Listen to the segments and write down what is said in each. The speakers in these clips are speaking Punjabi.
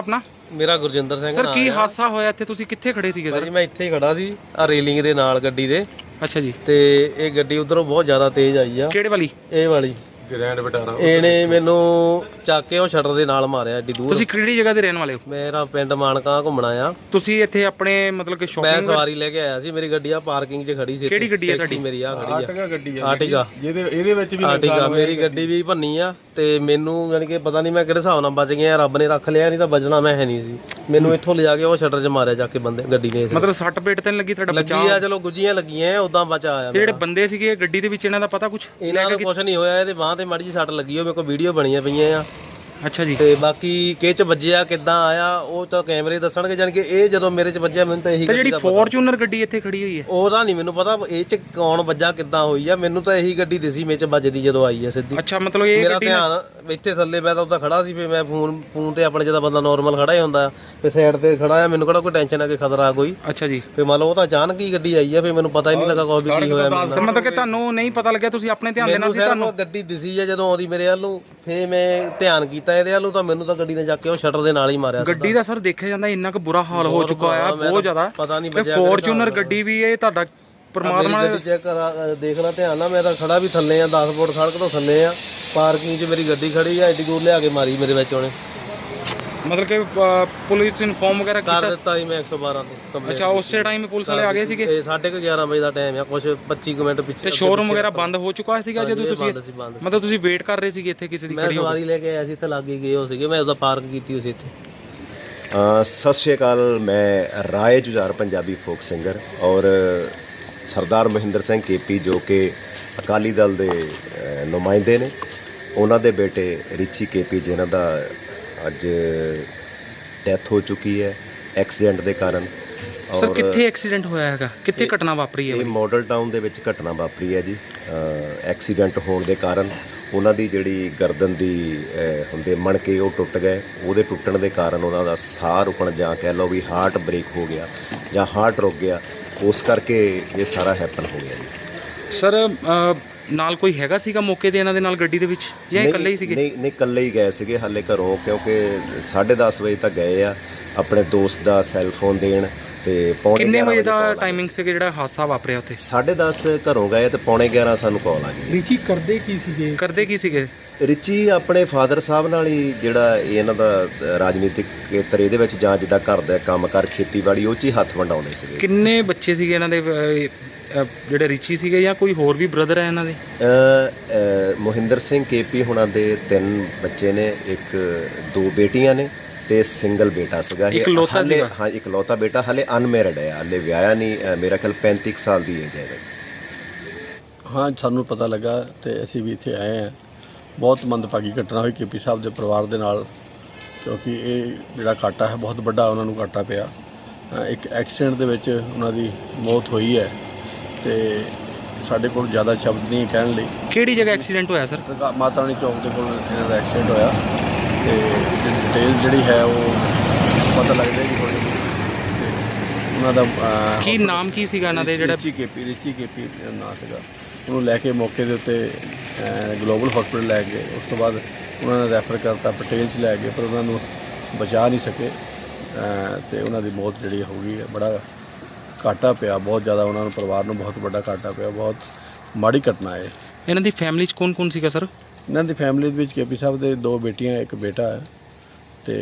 ਆਪਣਾ? ਮੇਰਾ ਗੁਰਜਿੰਦਰ ਸਿੰਘ ਸਰ ਨਾਮ ਕੀ। ਹਾਦਸਾ ਹੋਇਆ? ਇੱਥੇ ਤੁਸੀਂ ਕਿੱਥੇ ਖੜੇ ਸੀਗੇ ਭਾਜੀ ਸਰ ਮੈਂ ਇੱਥੇ ਹੀ ਖੜਾ ਸੀ ਆ ਰੇਲਿੰਗ ਦੇ ਨਾਲ ਗੱਡੀ ਦੇ। ਅੱਛਾ ਜੀ। ਤੇ ਇਹ ਗੱਡੀ ਉਧਰੋਂ ਬਹੁਤ ਜ਼ਿਆਦਾ ਤੇਜ਼ ਆਈ ਆ। ਕਿਹੜੇ ਵਾਲੀ? ਇਹ ਵਾਲੀ। ਗ੍ਰੈਂਡ ਬਟਾਰਾ ਇਹਨੇ ਮੈਨੂੰ ਚੱਕ ਕੇ ਉਹ ਸ਼ਟਰ ਦੇ ਨਾਲ ਮਾਰਿਆ ਏਡੀ ਦੂਰ। ਤੁਸੀਂ ਕਿਹੜੀ ਜਗ੍ਹਾ ਦੇ ਰਹਿਣ ਵਾਲੇ ਹੋ? ਮੇਰਾ ਪਿੰਡ ਮਾਨਕਾ ਘੁੰਮਣਾ ਆ ਤੁਸੀਂ ਇੱਥੇ ਆਪਣੇ ਮਤਲਬ ਕਿ ਮੈਂ ਸ਼ਾਪਿੰਗ ਸਵਾਰੀ ਲੈ ਕੇ ਆਇਆ ਸੀ ਮੇਰੀ ਗੱਡੀ ਆ ਪਾਰਕਿੰਗ 'ਚ ਖੜੀ ਸੀ। ਕਿਹੜੀ ਗੱਡੀ ਆ ਟੈਕਸੀ ਤੁਹਾਡੀ? ਮੇਰੀ ਆ ਖੜੀ ਆਰਟਿਕਾ ਗੱਡੀ ਆ ਆਰਟਿਕਾ ਜਿਹਦੇ ਇਹਦੇ ਵਿੱਚ ਵੀ ਆਰਟਿਕਾ ਮੇਰੀ ਗੱਡੀ ਵੀ ਭੰਨੀ ਆ ਤੇ ਮੈਨੂੰ ਯਾਨੀ ਕਿ ਪਤਾ ਨਹੀਂ ਮੈਂ ਕਿਹੜੇ ਹਿਸਾਬ ਨਾਲ ਬਚ ਗਿਆ ਰੱਬ ਨੇ ਰੱਖ ਲਿਆ ਨਹੀਂ ਤਾਂ ਬਚਣਾ ਮੈਂ ਹੈ ਨਹੀਂ ਸੀ। ਮੈਨੂੰ ਇੱਥੋਂ ਲਿਜਾ ਕੇ ਉਹ ਸ਼ਟਰ 'ਚ ਮਾਰਿਆ ਜਾ ਕੇ ਬੰਦੇ ਗੱਡੀ ਨੇ। ਮਤਲਬ ਸੱਟ ਪੇਟ ਤੇ ਨਹੀਂ ਲੱਗੀ ਤੁਹਾਡਾ ਲੱਗੀ ਆ ਚਲੋ ਗੁੱਜੀਆਂ ਲੱਗੀਆਂ ਉਦਾਂ ਬਚਾ ਆਇਆ ਜਿਹੜੇ। ਬੰਦੇ ਸੀਗੇ ਗੱਡੀ ਦੇ ਵਿੱਚ ਇਹਨਾਂ ਦਾ ਪਤਾ ਕੁਝ ਇਹਨਾਂ ਨੂੰ ਕੁਝ ਨਹੀਂ ਹੋਇਆ ਇਹਦੇ ਬਾਹ ਤੇ ਮਾੜੀ ਜੀ ਸੱਟ ਲੱਗੀ ਹੋ ਮੇਰੇ ਕੋਲ ਵੀਡੀਓ ਬਣੀਆਂ ਪਈਆਂ ਆ। ਅੱਛਾ ਜੀ। ਤੇ ਬਾਕੀ ਕਿਹ ਚ ਵੱਜਿਆ ਕਿੱਦਾਂ ਆਇਆ ਉਹ ਤਾਂ ਕੈਮਰੇ ਦੱਸਣਗੇ ਜਾਨ ਕਿ ਇਹ ਜਦੋਂ ਮੇਰੇ ਚ ਵੱਜਿਆ ਮੈਨੂੰ ਤਾਂ ਇਹੀ ਤੇ ਗੱਡੀ ਜਿਹੜੀ ਦਾ ਪਤਾ। ਫੋਰਚੂਨਰ ਗੱਡੀ ਇੱਥੇ ਖੜੀ ਹੋਈ ਹੈ? ਉਹਦਾ ਨਹੀਂ ਮੈਨੂੰ ਪਤਾ ਇਹ ਚ ਕੌਣ ਵੱਜਾ ਕਿੱਦਾਂ ਹੋਈ ਆ ਮੈਨੂੰ ਤਾਂ ਇਹੀ ਗੱਡੀ ਦਿਸੀ ਮੇਰੇ ਚ ਵੱਜਦੀ ਜਦੋਂ ਆਈ ਆ ਸਿੱਧੀ। ਅੱਛਾ ਮਤਲਬ ਇਹ ਮੇਰਾ ਗੱਡੀ ਧਿਆਨ ਇੱਥੇ ਥੱਲੇ ਮੈਂ ਤਾਂ ਉੱਦਾਂ ਖੜਾ ਸੀ ਫੇ ਮੈਂ ਫੋਨ ਫੋਨ ਤੇ ਆਪਣੇ ਜਿਹਦਾ ਬੰਦਾ ਨਾਰਮਲ ਖੜਾ ਹੀ ਹੁੰਦਾ ਫੇ ਸਾਈਡ ਤੇ ਖੜਾ ਆ ਮੈਨੂੰ ਕਿਹੜਾ ਕੋਈ ਟੈਨਸ਼ਨ ਆ ਕਿ ਖਤਰਾ ਕੋਈ। ਅੱਛਾ ਜੀ। ਫੇ ਮੰਨ ਲਓ ਉਹ ਤਾਂ ਅਚਾਨਕ ਹੀ ਗੱਡੀ ਆਈ ਆ ਫੇ ਮੈਨੂੰ ਪਤਾ ਹੀ ਨਹੀਂ ਲੱਗਾ ਕੋਈ ਵੀ ਕੀ ਹੋਇਆ ਤੇ ਮਤਲਬ ਕਿ ਤੁਹਾਨੂੰ ਨਹੀਂ ਪਤਾ ਲੱਗਿਆ ਤੁਸੀਂ ਆਪਣੇ ਧਿਆਨ ਦੇ ਨਾਲ ਮੈਨੂੰ ਸੀ ਸਿਰਫ ਤੁਹਾਨੂੰ? ਗੱਡੀ ਦਿਸੀ ਆ ਜਦੋਂ ਆਉਂਦੀ ਮੇਰੇ ਵੱਲ ਨੂੰ ਫੇ ਮੈਂ ਧਿਆਨ ਕੀਤਾ ਇਹਦੇ ਵੱਲ ਨੂੰ ਤਾਂ ਮੈਨੂੰ ਤਾਂ ਗੱਡੀ ਨੇ ਜਾ ਕੇ ਉਹ ਸ਼ਟਰ ਦੇ ਨਾਲ ਹੀ ਮਾਰਿਆ ਗੱਡੀ ਦਾ ਸਰ ਦੇਖਿਆ ਜਾਂਦਾ ਇੰਨਾ ਕੁ ਬੁਰਾ ਹਾਲ ਹੋ ਚੁੱਕਾ ਆ ਬਹੁਤ ਜ਼ਿਆਦਾ। ਪਤਾ ਨਹੀਂ ਬਚਿਆ ਫੋਰਚੂਨਰ ਗੱਡੀ ਵੀ ਇਹ ਤੁਹਾਡਾ ਪਰਮਾਤਮਾ ਗੱਡੀ ਚੈੱਕ ਕਰਾ ਅ, ਦੇਖ ਲੈ ਧਿਆਨ ਨਾਲ ਮੈਂ ਤਾਂ ਖੜਾ ਵੀ ਥੱਲੇ ਆ 10 ਫੁੱਟ ਸੜਕ ਤੋਂ ਥੱਲੇ ਆ ਪਾਰਕਿੰਗ 'ਚ ਮੇਰੀ ਗੱਡੀ ਖੜੀ ਆ ਏਡੀ ਦੂਰ ਲਿਆ ਕੇ ਮਾਰੀ ਮੇਰੇ ਵਿੱਚ ਉਹਨੇ। ਮਤਲਬ ਕਿ ਅ, ਪੁਲਿਸ ਇਨਫੋਰਮ ਵਗੈਰਾ ਕਰ ਕੀਤਾ? ਦਿੱਤਾ ਸੀ ਮੈਂ 112 ਤੇ ਕੰਪਲੇਂਟ ਅੱਛਾ ਉਸੇ ਟਾਈਮ ਪੁਲਿਸ ਵਾਲੇ ਆ ਗਏ ਸੀਗੇ? ਇਹ 11:30 ਵਜੇ ਦਾ ਟਾਈਮ ਆ ਕੁਝ 25 ਕੁ ਮਿੰਟ ਪਿੱਛੇ ਤੇ ਸ਼ੋਰੂਮ ਵਗੈਰਾ ਬੰਦ ਹੋ ਚੁੱਕਾ ਸੀਗਾ ਜਦੋਂ ਤੁਸੀਂ ਬੰਦ ਸੀ ਬੰਦ ਸੀ। ਮਤਲਬ ਤੁਸੀਂ ਵੇਟ ਕਰ ਰਹੇ ਸੀਗੇ ਇੱਥੇ ਕਿਸੇ ਦੀ ਮੈਂ ਖੜੀ ਹੋ ਸਵਾਰੀ ਲੈ ਕੇ ਆਇਆ ਸੀ ਇੱਥੇ ਲਾਗੇ ਗਏ ਹੋ ਸੀਗੇ ਮੈਂ ਉਹਦਾ ਪਾਰਕ ਕੀਤੀ ਹੋਈ ਸੀ ਇੱਥੇ। ਅ, ਸਤਿ ਸ਼੍ਰੀ ਅਕਾਲ ਮੈਂ ਰਾਏ ਜੁਝਾਰ ਪੰਜਾਬੀ ਫੋਕ ਸਿੰਗਰ ਔਰ ਸਰਦਾਰ ਮਹਿੰਦਰ ਸਿੰਘ ਕੇਪੀ ਜੋ ਕਿ ਅਕਾਲੀ ਦਲ ਦੇ ਅ, ਨੁਮਾਇੰਦੇ ਨੇ। ਉਹਨਾਂ ਦੇ ਬੇਟੇ ਰਿਚੀ ਕੇਪੀ ਜਿਨ੍ਹਾਂ ਦਾ ਅੱਜ ਡੈਥ ਹੋ ਚੁੱਕੀ ਹੈ ਐਕਸੀਡੈਂਟ ਦੇ ਕਾਰਨ। ਸਰ ਕਿੱਥੇ ਐਕਸੀਡੈਂਟ ਹੋਇਆ ਹੈਗਾ? ਕਿੱਥੇ ਘਟਨਾ ਵਾਪਰੀ ਹੈ ਇਹ ਮਾਡਲ ਟਾਊਨ ਦੇ ਵਿੱਚ ਘਟਨਾ ਵਾਪਰੀ ਹੈ ਜੀ। ਐਕਸੀਡੈਂਟ ਹੋਣ ਦੇ ਕਾਰਨ ਉਹਨਾਂ ਦੀ ਜਿਹੜੀ ਗਰਦਨ ਦੀ ਹੁੰਦੇ ਮਣਕੇ ਉਹ ਟੁੱਟ ਗਏ। ਉਹਦੇ ਟੁੱਟਣ ਦੇ ਕਾਰਨ ਉਹਨਾਂ ਦਾ ਸਾਹ ਰੁਕਣ ਜਾਂ ਕਹਿ ਲਓ ਵੀ ਹਾਰਟ ਬ੍ਰੇਕ ਹੋ ਗਿਆ ਜਾਂ ਹਾਰਟ ਰੁਕ ਗਿਆ। ਉਸ ਕਰਕੇ ਇਹ ਸਾਰਾ ਹੈਪਨ ਹੋ ਗਿਆ ਜੀ। ਸਰ ਨਾਲ ਕੋਈ ਹੈਗਾ ਸੀਗਾ ਮੌਕੇ ਤੇ ਇਹਨਾਂ ਦੇ ਨਾਲ ਗੱਡੀ ਦੇ ਵਿੱਚ? ਜਾਂ ਇਹ ਇਕੱਲੇ ਹੀ ਸੀਗੇ? ਨਹੀਂ ਨਹੀਂ ਇਕੱਲੇ ਹੀ ਗਏ ਸੀਗੇ ਹਾਲੇ ਘਰੋਂ ਕਿਉਂਕਿ 10:30 ਵਜੇ ਤੱਕ ਗਏ ਆ ਆਪਣੇ ਦੋਸਤ ਦਾ ਸੈੱਲ ਫੋਨ ਦੇਣ ਤੇ ਪੌਣੇ ਕਿੰਨੇ 11 ਵਜੇ ਦਾ call। ਟਾਈਮਿੰਗ ਸੀਗਾ ਜਿਹੜਾ ਹਾਦਸਾ ਵਾਪਰਿਆ ਉੱਥੇ? 10:30 ਘਰੋਂ ਗਏ ਤੇ ਪੌਣੇ 11 ਸਾਨੂੰ ਕਾਲ ਆ ਗਈ। ਰੀਚੀ ਕਰਦੇ ਕੀ ਸੀਗੇ? ਕਰਦੇ ਕੀ ਸੀਗੇ? ਰਿਚੀ ਆਪਣੇ ਫਾਦਰ ਸਾਹਿਬ ਨਾਲ ਹੀ ਜਿਹੜਾ ਇਹ ਇਹਨਾਂ ਦਾ ਅ, ਰਾਜਨੀਤਿਕ ਖੇਤਰ ਇਹਦੇ ਵਿੱਚ ਜਾਂ ਜਿੱਦਾਂ ਘਰ ਦਾ ਕੰਮ ਕਰ ਖੇਤੀਬਾੜੀ ਉਹ 'ਚ ਹੀ ਹੱਥ ਵੰਡਾਉਂਦੇ ਸੀਗੇ। ਕਿੰਨੇ ਬੱਚੇ ਸੀਗੇ ਇਹਨਾਂ ਦੇ ਜਿਹੜੇ ਰਿਚੀ ਸੀਗੇ ਜਾਂ ਕੋਈ ਹੋਰ ਵੀ ਬ੍ਰਦਰ ਹੈ ਇਹਨਾਂ ਦੇ? ਮੋਹਿੰਦਰ ਸਿੰਘ ਕੇਪੀ ਹੁਣਾਂ ਦੇ ਤਿੰਨ ਬੱਚੇ ਨੇ ਇੱਕ ਦੋ ਬੇਟੀਆਂ ਨੇ ਤੇ ਸਿੰਗਲ ਬੇਟਾ ਸੀਗਾ। ਇਹ ਇਕਲੌਤਾ ਹਾਲੇ- ਸੀਗਾ? ਹਾਂ ਇਕਲੌਤਾ ਬੇਟਾ ਹਲੇ ਅਨਮੈਰਿਡ ਹੈ ਹਲੇ ਵਿਆਹਿਆ ਨਹੀਂ ਮੇਰਾ ਖਿਆਲ 35 ਕੁ ਸਾਲ ਦੀ ਏਜ ਹੈ। ਹਾਂ ਸਾਨੂੰ ਪਤਾ ਲੱਗਾ ਤੇ ਅਸੀਂ ਵੀ ਇੱਥੇ ਆਏ ਹਾਂ ਬਹੁਤ ਮੰਦਭਾਗੀ ਘਟਨਾ ਹੋਈ ਕੇਪੀ ਸਾਹਿਬ ਦੇ ਪਰਿਵਾਰ ਦੇ ਨਾਲ ਕਿਉਂਕਿ ਇਹ ਜਿਹੜਾ ਘਾਟਾ ਹੈ ਬਹੁਤ ਵੱਡਾ ਉਹਨਾਂ ਨੂੰ ਘਾਟਾ ਪਿਆ। ਇੱਕ ਐਕਸੀਡੈਂਟ ਦੇ ਵਿੱਚ ਉਹਨਾਂ ਦੀ ਮੌਤ ਹੋਈ ਹੈ। ਤੇ ਸਾਡੇ ਕੋਲ ਜ਼ਿਆਦਾ ਸ਼ਬਦ ਨਹੀਂ ਕਹਿਣ ਲਈ। ਕਿਹੜੀ ਜਗ੍ਹਾ ਐਕਸੀਡੈਂਟ ਹੋਇਆ ਸਰ ਮਾਤਾ ਰਾਣੀ ਚੌਕ ਦੇ ਕੋਲ ਇਹਨਾਂ ਦਾ ਐਕਸੀਡੈਂਟ ਹੋਇਆ ਤੇ ਡਿਟੇਲ ਜਿਹੜੀ ਹੈ ਉਹ ਪਤਾ ਲੱਗ ਜਾਏਗੀ ਥੋੜੀ ਉਹਨਾਂ ਦਾ ਕੀ ਨਾਮ ਕੀ ਸੀਗਾ ਇਹਨਾਂ ਦੇ ਜਿਹੜਾ ਰਿਚੀ ਕੇਪੀ ਰਿਚੀ ਕੇਪੀ ਨਾਂ ਸੀਗਾ। ਉਹਨੂੰ ਲੈ ਕੇ ਮੌਕੇ ਦੇ ਉੱਤੇ ਗਲੋਬਲ ਹਸਪੀਟਲ ਲੈ ਗਏ। ਉਸ ਤੋਂ ਬਾਅਦ ਉਹਨਾਂ ਨੇ ਰੈਫਰ ਕਰਤਾ ਪਟੇਲ ਚ ਲੈ ਗਏ ਪਰ ਉਹਨਾਂ ਨੂੰ ਬਚਾ ਨਹੀਂ ਸਕੇ। ਅਹ, ਤੇ ਉਹਨਾਂ ਦੀ ਮੌਤ ਜਿਹੜੀ ਹੋ ਗਈ ਹੈ ਬੜਾ ਘਾਟਾ ਪਿਆ ਬਹੁਤ ਜ਼ਿਆਦਾ ਉਹਨਾਂ ਨੂੰ ਪਰਿਵਾਰ ਨੂੰ ਬਹੁਤ ਵੱਡਾ ਘਾਟਾ ਪਿਆ ਬਹੁਤ ਮਾੜੀ ਘਟਨਾ ਹੈ। ਇਹਨਾਂ ਦੀ ਫੈਮਿਲੀ ਚ ਕੌਣ ਕੌਣ ਸੀਗਾ ਸਰ ਇਹਨਾਂ ਦੀ ਫੈਮਿਲੀ ਦੇ ਵਿੱਚ ਕੇਪੀ ਸਾਹਿਬ ਦੇ ਦੋ ਬੇਟੀਆਂ ਇੱਕ ਬੇਟਾ ਹੈ ਤੇ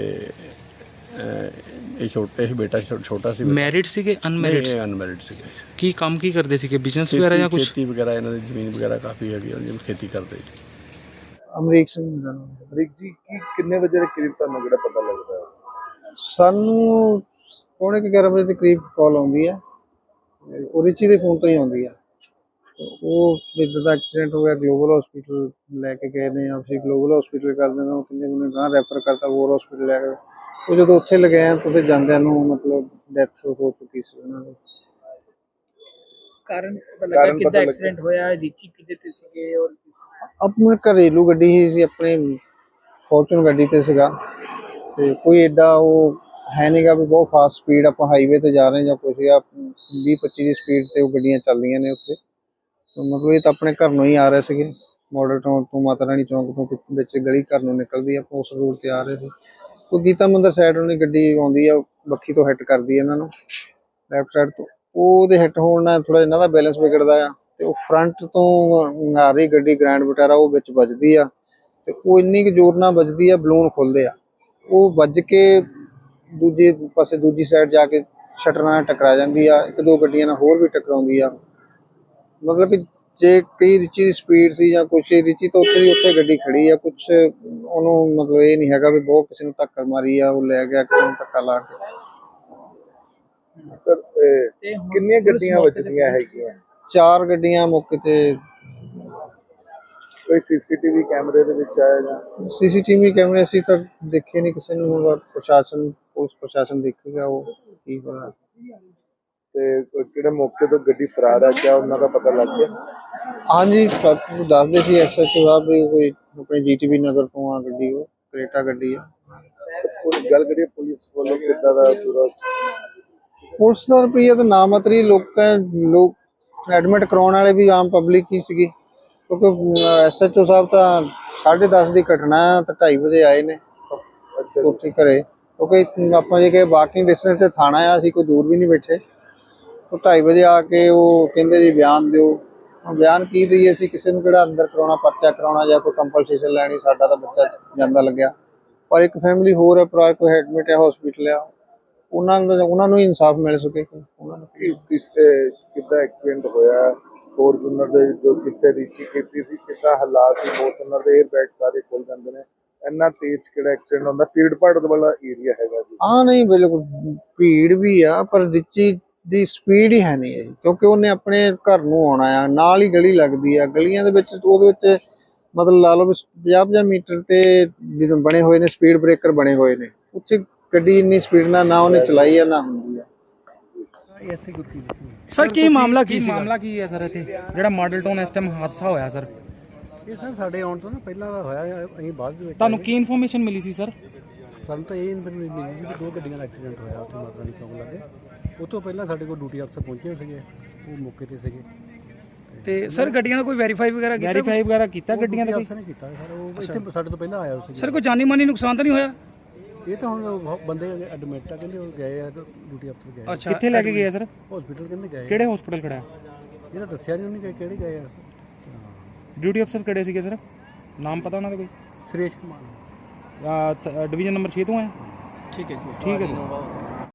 ਅਹ, ਇਹ ਛੋਟਾ ਇਹ ਬੇਟਾ ਛੋ- ਛੋਟਾ ਸੀ ਮੈਰਿਡ ਸੀਗੇ ਅਨਮੈਰਿਡ ਇਹ ਅਨਮੈਰਿਡ ਸੀਗੇ। ਕੀ ਕੰਮ ਕੀ ਕਰਦੇ ਸੀਗੇ? ਬਿਜ਼ਨਸ ਵਗੈਰਾ ਜਾਂ ਕੁਝ ਖੇਤੀ ਵਗੈਰਾ ਇਹਨਾਂ ਦੀ ਜ਼ਮੀਨ ਵਗੈਰਾ ਕਾਫੀ ਹੈਗੀ ਹੈ ਜਿਵੇਂ ਖੇਤੀ ਕਰਦੇ ਜੀ ਅਮਰੀਕ ਸਿੰਘ ਮੇਰਾ ਨਾਮ ਅਮਰੀਕ ਜੀ ਕੀ ਕਿੰਨੇ ਵਜੇ ਦੇ ਕਰੀਬ ਤੁਹਾਨੂੰ ਜਿਹੜਾ ਪਤਾ ਲੱਗਦਾ ਹੈ? ਸਾਨੂੰ ਪੌਣੇ ਕੁ 11 ਵਜੇ ਦੇ ਕਰੀਬ ਕਾਲ ਆਉਂਦੀ ਹੈ। ਉਹ ਰਿਚੀ ਦੇ ਫੋਨ ਤੋਂ ਹੀ ਆਉਂਦੀ ਤੇ ਉਹ ਜਿੱਦਾਂ ਦਾ ਐਕਸੀਡੈਂਟ ਹੋ ਗਿਆ ਗਲੋਬਲ ਹਸਪੀਟਲ ਲੈ ਕੇ ਗਏ ਨੇ ਅਸੀਂ ਗਲੋਬਲ ਹਸਪੀਟਲ ਕਰ ਦਿੰਦੇ ਉਹ ਕਹਿੰਦੇ ਮੈਨੂੰ ਗਾਂ ਰੈਫਰ ਕਰਤਾ ਹੋਰ ਹਸਪੀਟਲ ਲੈ ਕੇ। ਉਹ ਜਦੋਂ ਉੱਥੇ ਲਗਾਏ ਆ ਤਾਂ ਉੱਥੇ ਜਾਂਦਿਆਂ ਨੂੰ ਮਤਲਬ ਡੈਥ ਹੋ ਚੁੱਕੀ ਸੀ ਉਹਨਾਂ ਦੀ। ਕਾਰਨ ਪਤਾ ਲੱਗਾ ਕਿੱਦਾਂ। ਐਕਸੀਡੈਂਟ ਹੋਇਆ ਰੀਚੀ ਕਿਤੇ ਤੇ ਸੀਗੇ ਔਰ ਆਪਣੀ ਘਰੇਲੂ ਗੱਡੀ ਹੀ ਸੀ ਆਪਣੇ ਫੋਰਚੂਨ ਗੱਡੀ ਤੇ ਸੀਗਾ। ਤੇ ਕੋਈ ਐਡਾ ਉਹ ਹੈ ਨਹੀਂਗਾ ਵੀ ਬਹੁਤ ਫਾਸਟ ਸਪੀਡ ਆਪਾਂ ਹਾਈਵੇ ਤੇ ਜਾ ਰਹੇ ਜਾਂ ਕੁਛ ਜਾਂ 20 25 ਦੀ ਸਪੀਡ ਤੇ ਉਹ ਗੱਡੀਆਂ ਚੱਲਦੀਆਂ ਨੇ ਉੱਥੇ। ਤਾਂ ਮਤਲਬ ਇਹ ਤਾਂ ਆਪਣੇ ਘਰ ਨੂੰ ਹੀ ਆ ਰਹੇ ਸੀਗੇ। ਮਾਡਲ ਟਾਊਨ ਤੋਂ ਮਾਤਾ ਰਾਣੀ ਚੌਂਕ ਤੋਂ ਵਿੱਚ ਗਲੀ ਘਰ ਨੂੰ ਨਿਕਲਦੀ ਆ ਉਸ ਰੋਡ ਤੇ ਆ ਰਹੇ ਸੀ। ਉਹ ਗੀਤਾ ਮੰਦਰ ਸਾਈਡ ਉਹਨੇ ਗੱਡੀ ਆਉਂਦੀ ਆ ਬੱਖੀ ਤੋਂ ਹਿੱਟ ਕਰਦੀ ਆ ਇਹਨਾਂ ਨੂੰ। ਲੈਫਟ ਸਾਈਡ ਤੋਂ। ਉਹਦੇ ਹਿੱਟ ਹੋਣ ਨਾਲ ਥੋੜਾ ਇਹਨਾਂ ਦਾ ਬੈਲੈਂਸ ਵਿਗੜਦਾ ਆ। ਤੇ ਉਹ ਫਰੰਟ ਤੋਂ ਆ ਰਹੀ ਗੱਡੀ ਗ੍ਰੈਂਡ ਵਿਟਾਰਾ ਉਹ ਵਿੱਚ ਵੱਜਦੀ ਆ। ਤੇ ਉਹ ਇੰਨੀ ਕੁ ਜ਼ੋਰ ਨਾਲ ਵੱਜਦੀ ਆ ਬਲੂਨ ਖੁੱਲਦੇ ਆ। ਉਹ ਵੱਜ ਕੇ ਦੂਜੇ ਪਾਸੇ ਦੂਜੀ ਸਾਈਡ ਜਾ ਕੇ ਸ਼ਟਰ ਨਾਲ ਟਕਰਾ ਜਾਂਦੀ ਆ ਇੱਕ ਦੋ ਗੱਡੀਆਂ ਨਾਲ ਹੋਰ ਵੀ ਟਕਰਾਉਂਦੀ ਆ। ਮਤਲਬ ਕਿ ਜੇ ਕਈ ਰਿਚੀ ਦੀ ਸਪੀਡ ਸੀ ਜਾਂ ਕੁਛ ਰਿਚੀ ਤਾਂ ਉੱਥੇ ਦੀ ਉੱਥੇ ਗੱਡੀ ਖੜੀ ਆ ਕੁਛ ਉਹਨੂੰ ਮਤਲਬ ਇਹ ਨਹੀਂ ਹੈਗਾ ਵੀ ਬਹੁਤ ਕਿਸੇ ਨੂੰ ਧੱਕਾ ਮਾਰੀ ਆ ਉਹ ਲੈ ਗਿਆ ਕਿਸੇ ਨੂੰ ਧੱਕਾ ਲਾ ਕੇ। ਸਰ ਕਿੰਨੀਆਂ ਗੱਡੀਆਂ ਵੱਜਦੀਆਂ ਹੈਗੀਆਂ? ਚਾਰ ਗੱਡੀਆਂ ਮੌਕੇ ਤੇ ਕੋਈ ਸੀਸੀਟੀਵੀ ਕੈਮਰੇ ਦੇ ਵਿੱਚ ਆਇਆ ਜਾਂ? ਸੀਸੀਟੀਵੀ ਕੈਮਰੇ ਅਸੀਂ ਤਾਂ ਦੇਖੇ ਨਹੀਂ ਕਿਸੇ ਨੂੰ ਹੁਣ ਪ੍ਰਸ਼ਾਸਨ ਪੁਲਿਸ ਪ੍ਰਸ਼ਾਸਨ ਦੇਖੇਗਾ ਉਹ ਕੀ ਹੋਣਾ ਤੇ ਕਿਹੜੇ ਮੌਕੇ ਤੋਂ ਗੱਡੀ ਫਰਾਰ ਹੈ ਕਿਆ ਉਹਨਾਂ ਦਾ ਪਤਾ ਲੱਗ ਗਿਆ? ਹਾਂਜੀ ਪ- ਦੱਸਦੇ ਸੀ ਐਸਐਚਓ ਸਾਹਿਬ ਵੀ ਕੋਈ ਆਪਣੇ ਜੀਟੀਬੀ ਨਗਰ ਤੋਂ ਆ ਗੱਡੀ ਉਹ ਕਰੇਟਾ ਗੱਡੀ ਆ। ਕੋਈ ਗੱਲ ਕਰੀਏ ਪੁਲਿਸ ਵੱਲੋਂ ਕਿੱਦਾਂ ਦਾ ਪੂਰਾ ਪੁਲਿਸ ਦਾ ਰੁਪਈਆ ਤਾਂ ਨਾ ਮਤਰੀ ਲੋਕਾਂ ਲੋਕ ਐਡਮਿਟ ਕਰਾਉਣ ਵਾਲੇ ਵੀ ਆਮ ਪਬਲਿਕ ਹੀ ਸੀਗੀ। ਕਿਉਂਕਿ ਐਸਐਚਓ ਸਾਹਿਬ ਤਾਂ 10:30 ਦੀ ਘਟਨਾ ਹੈ ਤਾਂ 2:30 ਵਜੇ ਆਏ ਨੇ। ਉੱਥੇ ਘਰੇ। ਕਿਉਂਕਿ ਆਪਾਂ ਜੇ ਕਿ ਵਾਕਿੰਗ ਡਿਸਟੈਂਸ ਤੇ ਥਾਣਾ ਆ ਅਸੀਂ ਕੋਈ ਦੂਰ ਵੀ ਨਹੀਂ ਬੈਠੇ। ਉਹ 2:30 ਵਜੇ ਆ ਕੇ ਉਹ ਕਹਿੰਦੇ ਜੀ ਬਿਆਨ ਦਿਓ। ਬਿਆਨ ਕੀ ਦਈਏ ਅਸੀਂ? ਕਿਸੇ ਨੂੰ ਕਿਹੜਾ ਅੰਦਰ ਕਰਾਉਣਾ, ਪਰਚਾ ਕਰਾਉਣਾ ਜਾਂ ਕੋਈ ਕੰਪਲਸੇਸ਼ਨ ਲੈਣੀ? ਸਾਡਾ ਤਾਂ ਬੱਚਾ ਜਾਂਦਾ ਲੱਗਿਆ। ਪਰ ਇੱਕ ਫੈਮਿਲੀ ਹੋਰ ਹੈ ਪਰਿਵਾਰ ਕੋਈ ਐਡਮਿਟ ਹੈ ਹਸਪੀਟਲ ਆ। ਉਹਨਾਂ ਨੂੰ ਉਹਨਾਂ ਨੂੰ ਹੀ ਇਨਸਾਫ ਮਿਲ ਸਕੇ। ਉਹਨਾਂ ਨੂੰ ਇਸ ਤੇ ਕਿੱਦਾਂ ਐਕਸੀਡੈਂਟ ਹੋਇਆ? ਫੋਰਚੂਨਰ ਦੇ ਜੋ ਕਿੱਥੇ ਰੀਚੀ ਕੀਤੀ ਸੀ, ਕਿੱਦਾਂ ਹਾਲਾਤ ਸੀ ਫੋਰਚੂਨਰ ਦੇ 에ਅਰ ਬੈਗ ਸਾਰੇ ਖੁੱਲ ਜਾਂਦੇ ਨੇ। ਇੰਨਾ ਤੇਜ਼ ਕਿਹੜਾ ਐਕਸੀਡੈਂਟ ਹੁੰਦਾ? ਭੀੜ ਭਾੜ ਵਾਲਾ ਏਰੀਆ ਹੈਗਾ ਜੀ। ਹਾਂ ਨਹੀਂ ਬਿਲਕੁਲ। ਭੀੜ ਵੀ ਆ ਪਰ ਰਿਚੀ ਦੀ ਸਪੀਡ ਹੀ ਹੈ ਨਹੀਂ ਹੈ ਕਿਉਂਕਿ ਉਹਨੇ ਆਪਣੇ ਘਰ ਨੂੰ ਆਉਣਾ ਆ। ਨਾਲ ਹੀ ਗਲੀ ਲੱਗਦੀ ਆ। ਗਲੀਆਂ ਦੇ ਵਿੱਚ ਉਹਦੇ ਵਿੱਚ ਮਤਲਬ ਲਾ ਲਓ ਵੀ 50-50 ਮੀਟਰ ਤੇ ਜਦੋਂ ਬਣੇ ਹੋਏ ਨੇ ਸਪੀਡ ਬ੍ਰੇਕਰ ਬਣੇ ਹੋਏ ਨੇ। ਉੱਥੇ ਗੱਡੀ ਇੰਨੀ ਸਪੀਡ ਨਾਲ ਨਾ ਉਹਨੇ ਚਲਾਈ ਆ ਨਾ ਹੁੰਦੀ ਆ। ਸਰ ਕੀ ਮਾਮਲਾ ਕੀ ਸੀ ਮਾਮਲਾ ਕੀ ਹੈ ਸਰ ਇੱਥੇ? ਜਿਹੜਾ ਮਾਡਲ ਟਾਊਨ ਇਸ ਟਾਈਮ ਹਾਦਸਾ ਹੋਇਆ ਸਰ। ਇਹ ਸਰ ਸਾਡੇ ਆਉਣ ਤੋਂ ਨਾ ਪਹਿਲਾਂ ਦਾ ਹੋਇਆ ਆ, ਅਸੀਂ ਬਾਅਦ ਦੇ ਵਿੱਚ ਤੁਹਾਨੂੰ ਕੀ ਇਨਫੋਰਮੇਸ਼ਨ ਮਿਲੀ ਸੀ ਸਰ ਸਾਨੂੰ ਤਾਂ ਇਹ ਇਨਫੋਰਮੇਸ਼ਨ ਮਿਲੀ ਸੀ ਕਿ ਦੋ ਗੱਡੀਆਂ ਦਾ ਐਕਸੀਡੈਂਟ ਹੋਇਆ ਉੱਥੇ ਮਾਤਾ ਰਾਣੀ ਚੌਂਕ ਲੱਗੇ। ਉਹ ਤੋਂ ਪਹਿਲਾਂ ਸਾਡੇ ਕੋਲ ਡਿਊਟੀ ਅਫਸਰ ਪਹੁੰਚੇ ਸੀਗੇ ਉਹ ਮੌਕੇ ਤੇ ਸੀਗੇ। ਤੇ ਸਰ ਗੱਡੀਆਂ ਦਾ ਕੋਈ ਵੈਰੀਫਾਈ ਵਗੈਰਾ ਕੀਤਾ ਵੈਰੀਫਾਈ ਵਗੈਰਾ ਕੀਤਾ ਗੱਡੀਆਂ ਦਾ ਡਿਊਟੀ ਕੋਈ? ਅਫਸਰ ਨੇ ਕੀਤਾ ਸਰ ਉਹ ਇੱਥੇ ਸਾਡੇ ਤੋਂ ਪਹਿਲਾਂ ਆਇਆ ਸੀ ਸਰ ਕੋਈ ਜਾਨੀ ਮਾਨੀ ਨੁਕਸਾਨ ਤਾਂ ਨਹੀਂ ਹੋਇਆ? ਇਹ ਤਾਂ ਹੁਣ ਉਹ ਬੰਦੇ ਐਡਮਿਟ ਆ ਕਹਿੰਦੇ ਉਹ ਗਏ ਆ ਡਿਊਟੀ ਅਫਸਰ ਗਏ ਅੱਛਾ। ਕਿੱਥੇ ਲੈ ਕੇ ਗਏ ਆ ਸਰ ਹਸਪੀਟਲ ਕਹਿੰਦੇ ਗਏ ਆ। ਕਿਹੜੇ ਹਸਪੀਟਲ ਖੜਾ ਹੈ? ਇਹਦਾ ਦੱਸਿਆ ਨਹੀਂ ਉਹਨੇ ਕਿ ਕਿਹੜੇ ਗਏ ਆ। ਡਿਊਟੀ ਅਫਸਰ ਕਿਹੜੇ ਸੀਗੇ ਸਰ? ਨਾਮ ਪਤਾ ਉਹਨਾਂ ਦਾ ਕੋਈ? ਸੁਰੇਸ਼ ਕੁਮਾਰ। ਡਿਵੀਜ਼ਨ ਨੰਬਰ 6 ਤੋਂ ਆਏ ਠੀਕ ਹੈ ਜੀ। ਠੀਕ ਹੈ ਜੀ।